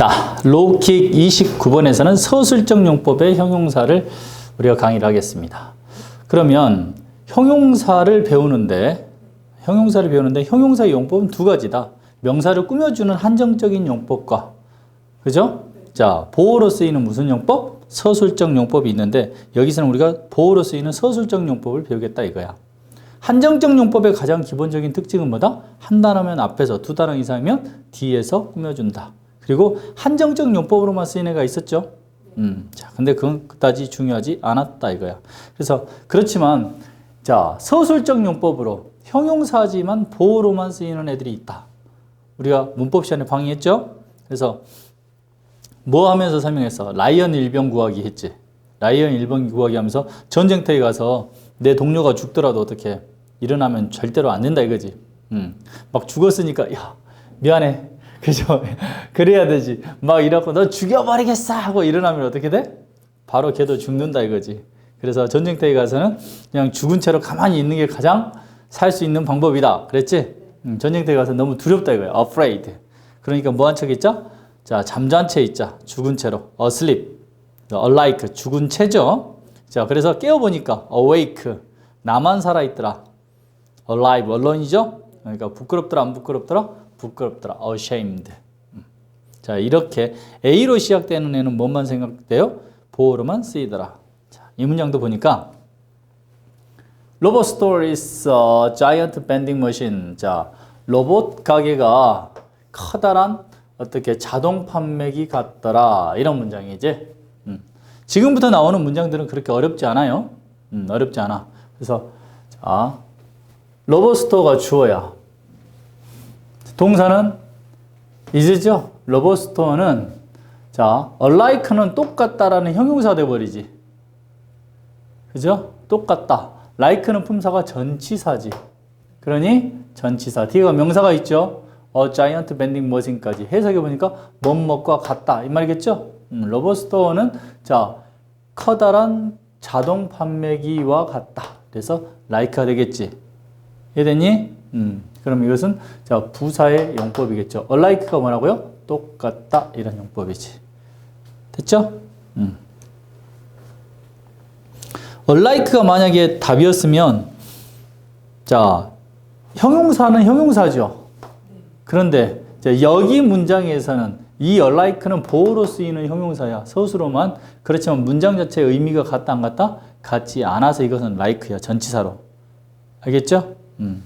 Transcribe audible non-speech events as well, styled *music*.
자, 로킥 29번에서는 서술적 용법의 형용사를 우리가 강의를 하겠습니다. 그러면 형용사를 배우는데 형용사를 배우는데 형용사의 용법은 두 가지다. 명사를 꾸며주는 한정적인 용법과 그죠? 자, 보호로 쓰이는 무슨 용법? 서술적 용법이 있는데 여기서는 우리가 보호로 쓰이는 서술적 용법을 배우겠다 이거야. 한정적 용법의 가장 기본적인 특징은 뭐다? 한 단어면 앞에서 두 단어 이상이면 뒤에서 꾸며준다. 그리고 한정적 용법으로만 쓰인 애가 있었죠. 음, 자, 근데 그건 그다지 중요하지 않았다 이거야. 그래서 그렇지만 자 서술적 용법으로 형용사지만 보호로만 쓰이는 애들이 있다. 우리가 문법 시간에 방해했죠. 그래서 뭐 하면서 설명했어? 라이언 일병 구하기 했지. 라이언 일병 구하기 하면서 전쟁터에 가서 내 동료가 죽더라도 어떻게 일어나면 절대로 안 된다 이거지. 음. 막 죽었으니까 야 미안해. 그죠? *laughs* 그래야 되지. 막 이러고 너 죽여버리겠어 하고 일어나면 어떻게 돼? 바로 걔도 죽는다 이거지. 그래서 전쟁터에 가서는 그냥 죽은 채로 가만히 있는 게 가장 살 수 있는 방법이다. 그랬지? 음, 전쟁터에 가서 너무 두렵다 이거야. afraid. 그러니까 뭐한 척 있자? 자, 잠잔 채 있자. 죽은 채로. asleep. alike. 죽은 채죠. 자, 그래서 깨어보니까 awake. 나만 살아있더라. alive. 언론이죠? 그러니까 부끄럽더라, 안 부끄럽더라? 부끄럽더라. ashamed. 음. 자, 이렇게 A로 시작되는 애는 뭐만 생각돼요? 보호로만 쓰이더라. 자, 이 문장도 보니까 로봇 a giant vending machine. 자, 로봇 가게가 커다란 어떻게 자동 판매기 같더라. 이런 문장이지. 음. 지금부터 나오는 문장들은 그렇게 어렵지 않아요. 음, 어렵지 않아. 그래서 자, 로봇 스토어가 주어야. 동사는 is죠. 로봇 스토어는 자, alike는 똑같다라는 형용사 돼 버리지. 그죠? 똑같다. like는 품사가 전치사지. 그러니 전치사. 뒤가 명사가 있죠. 어 자이언트 밴딩 머신까지 해석해 보니까 뭐뭐과 같다 이 말이겠죠. 음, 로버스토어는 자 커다란 자동 판매기와 같다. 그래서 like가 되겠지. 이해됐니? 음, 그럼 이것은 자 부사의 용법이겠죠. alike가 뭐라고요? 똑같다 이런 용법이지. 됐죠? 음. alike가 만약에 답이었으면 자 형용사는 형용사죠. 그런데 여기 문장에서는 이 alike는 보호로 쓰이는 형용사야. 서술로만. 그렇지만 문장 자체의 의미가 같다 안 같다? 같지 않아서 이것은 like야. 전치사로. 알겠죠? 음.